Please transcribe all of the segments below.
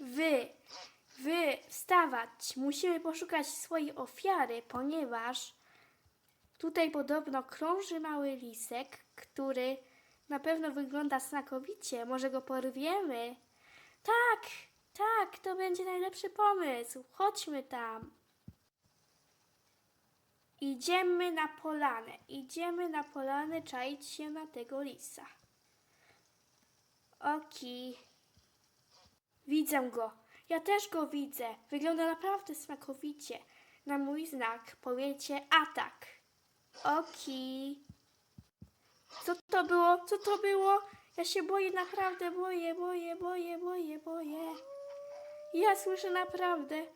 Wy, wy, wstawać. Musimy poszukać swojej ofiary, ponieważ tutaj podobno krąży mały lisek, który na pewno wygląda znakomicie. Może go porwiemy? Tak, tak, to będzie najlepszy pomysł. Chodźmy tam. Idziemy na polanę. Idziemy na polanę czaić się na tego lisa. Oki. Widzę go. Ja też go widzę. Wygląda naprawdę smakowicie. Na mój znak powiecie atak. Oki. Co to było? Co to było? Ja się boję, naprawdę boję, boję, boję, boję, boję. Ja słyszę naprawdę.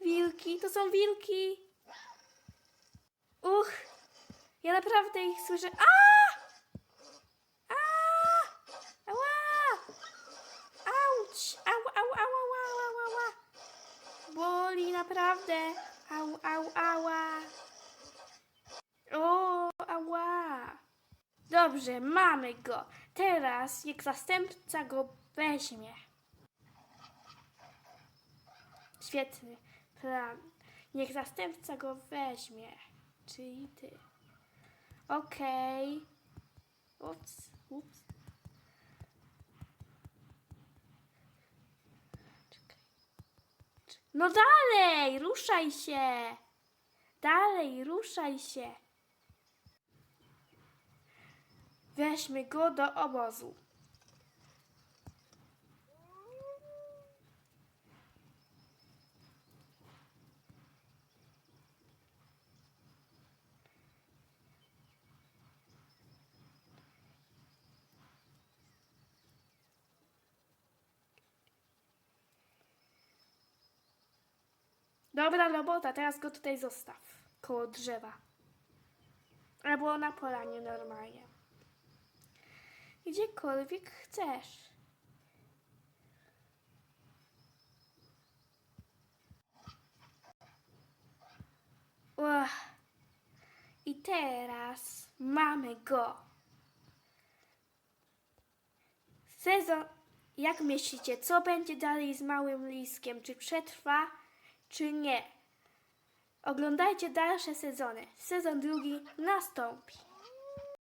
Wilki, to są wilki. Uch, ja naprawdę ich słyszę. A! A! Ała! Auć! Au, au, au, au, au, au, au, au. Boli naprawdę. Au, au, ała. O, ała. Dobrze, mamy go. Teraz niech zastępca go weźmie. Świetny plan. Niech zastępca go weźmie. Czyli ty. Okej. Ups, ups. No dalej, ruszaj się. Dalej, ruszaj się. Weźmy go do obozu. Dobra robota, teraz go tutaj zostaw. Koło drzewa. Albo na polanie normalnie. Gdziekolwiek chcesz. Uch. I teraz mamy go. Sezon. Jak myślicie, co będzie dalej z małym liskiem? Czy przetrwa, czy nie? Oglądajcie dalsze sezony. Sezon drugi nastąpi.